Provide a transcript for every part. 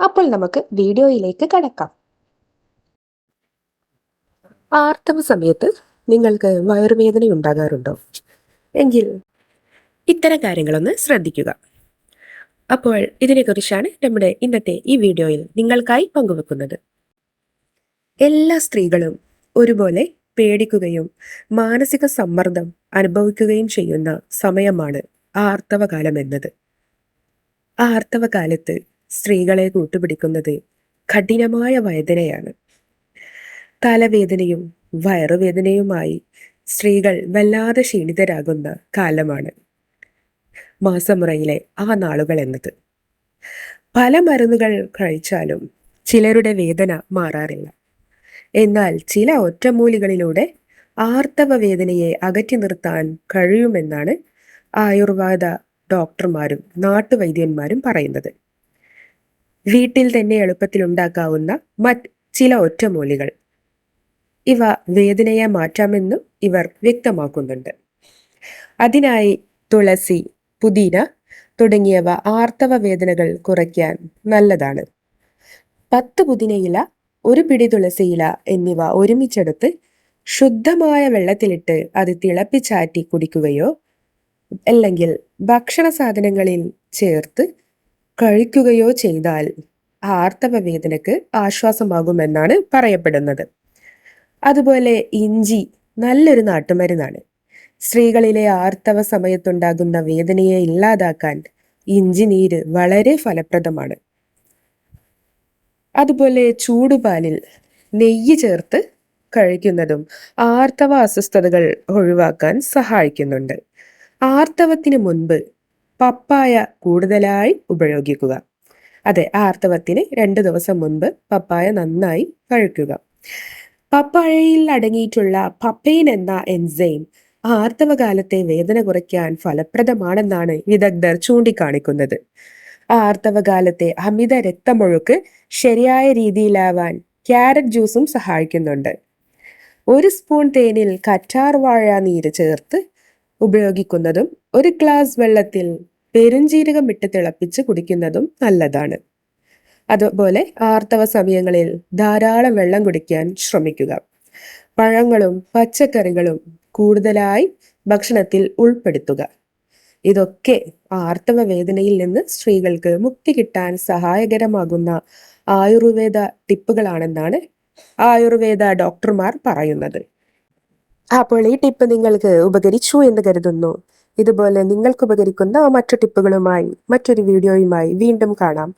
അപ്പോൾ നമുക്ക് വീഡിയോയിലേക്ക് കടക്കാം. ആർത്തവ സമയത്ത് നിങ്ങൾക്ക് വയറുവേദന ഉണ്ടാകാറുണ്ടോ? എങ്കിൽ ഇത്തരം കാര്യങ്ങളൊന്ന് ശ്രദ്ധിക്കുക. അപ്പോൾ ഇതിനെക്കുറിച്ചാണ് നമ്മുടെ ഇന്നത്തെ ഈ വീഡിയോയിൽ നിങ്ങൾക്കായി പങ്കുവെക്കുന്നത്. എല്ലാ സ്ത്രീകളും ഒരുപോലെ പേടിക്കുകയും മാനസിക സമ്മർദ്ദം അനുഭവിക്കുകയും ചെയ്യുന്ന സമയമാണ് ആർത്തവകാലം എന്നത്. ആർത്തവകാലത്ത് സ്ത്രീകളെ കൂട്ടുപിടിക്കുന്നത് കഠിനമായ വേദനയാണ്. തലവേദനയും വയറുവേദനയുമായി സ്ത്രീകൾ വല്ലാതെ ക്ഷീണിതരാകുന്ന കാലമാണ്. മാസമുറയിലെ ആ നാളുകൾ എന്നത്. പല മരുന്നുകൾ കഴിച്ചാലും ചിലരുടെ വേദന മാറാറില്ല. എന്നാൽ ചില ഒറ്റമൂലികളിലൂടെ ആർത്തവ വേദനയെ അകറ്റി നിർത്താൻ കഴിയുമെന്നാണ് ആയുർവേദ ഡോക്ടർമാരും നാട്ടുവൈദ്യന്മാരും പറയുന്നത്. വീട്ടിൽ തന്നെ എളുപ്പത്തിൽ ഉണ്ടാക്കാവുന്ന മറ്റ് ചില ഒറ്റമൂലികൾ. ഇവ വേദനയെ മാറ്റാമെന്നും ഇവർ വ്യക്തമാക്കുന്നുണ്ട്. അതിനായി തുളസി പുതിന തുടങ്ങിയവ ആർത്തവ വേദനകൾ കുറയ്ക്കാൻ നല്ലതാണ്. പത്ത് പുതിനയില ഒരു പിടി തുളസിയില എന്നിവ ഒരുമിച്ചെടുത്ത് ശുദ്ധമായ വെള്ളത്തിലിട്ട് അത് തിളപ്പിച്ചാറ്റി കുടിക്കുകയോ അല്ലെങ്കിൽ ഭക്ഷണ സാധനങ്ങളിൽ ചേർത്ത് കഴിക്കുകയോ ചെയ്താൽ ആർത്തവ വേദനക്ക് ആശ്വാസമാകുമെന്നാണ് പറയപ്പെടുന്നത്. അതുപോലെ ഇഞ്ചി നല്ലൊരു നാട്ടുമരുന്നാണ്. സ്ത്രീകളിലെ ആർത്തവ സമയത്തുണ്ടാകുന്ന വേദനയെ ഇല്ലാതാക്കാൻ ഇഞ്ചി നീര് വളരെ ഫലപ്രദമാണ്. അതുപോലെ ചൂടുപാലിൽ നെയ്യ് ചേർത്ത് കഴിക്കുന്നതും ആർത്തവ അസ്വസ്ഥതകൾ ഒഴിവാക്കാൻ സഹായിക്കുന്നുണ്ട്. ആർത്തവത്തിന് മുൻപ് പപ്പായ കൂടുതലായി ഉപയോഗിക്കുക. അതെ ആർത്തവത്തിന് രണ്ട് ദിവസം മുൻപ് പപ്പായ നന്നായി കഴിക്കുക. പപ്പായയിൽ അടങ്ങിയിട്ടുള്ള പപ്പൈൻ എന്ന എൻസൈം ആർത്തവകാലത്തെ വേദന കുറയ്ക്കാൻ ഫലപ്രദമാണെന്നാണ് വിദഗ്ധർ ചൂണ്ടിക്കാണിക്കുന്നത്. ആർത്തവകാലത്തെ അമിത രക്തമൊഴുക്ക് ശരിയായ രീതിയിലാവാൻ ക്യാരറ്റ് ജ്യൂസും സഹായിക്കുന്നുണ്ട്. ഒരു സ്പൂൺ തേനിൽ കറ്റാർ വാഴ നീര് ചേർത്ത് ഉപയോഗിക്കുന്നതും ഒരു ഗ്ലാസ് വെള്ളത്തിൽ പെരുംജീരകം ഇട്ട് തിളപ്പിച്ച് കുടിക്കുന്നതും നല്ലതാണ്. അതുപോലെ ആർത്തവ സമയങ്ങളിൽ ധാരാളം വെള്ളം കുടിക്കാൻ ശ്രമിക്കുക. പഴങ്ങളും പച്ചക്കറികളും കൂടുതലായി ഭക്ഷണത്തിൽ ഉൾപ്പെടുത്തുക. ഇതൊക്കെ ആർത്തവ വേദനയിൽ നിന്ന് സ്ത്രീകൾക്ക് മുക്തി കിട്ടാൻ സഹായകരമാകുന്ന ആയുർവേദ ടിപ്പുകളാണെന്നാണ് ആയുർവേദ ഡോക്ടർമാർ പറയുന്നത്. അപ്പോൾ ഈ ടിപ്പ് നിങ്ങൾക്ക് ഉപകരിച്ചു എന്ന് കരുതുന്നു. ഇതുപോലെ നിങ്ങൾക്ക് ഉപകരിക്കുന്ന മറ്റു ടിപ്പുകളുമായി മറ്റൊരു വീഡിയോയുമായി വീണ്ടും കാണാം.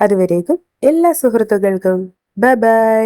അതുവരേക്കും എല്ലാ സുഹൃത്തുക്കൾക്കും. Bye bye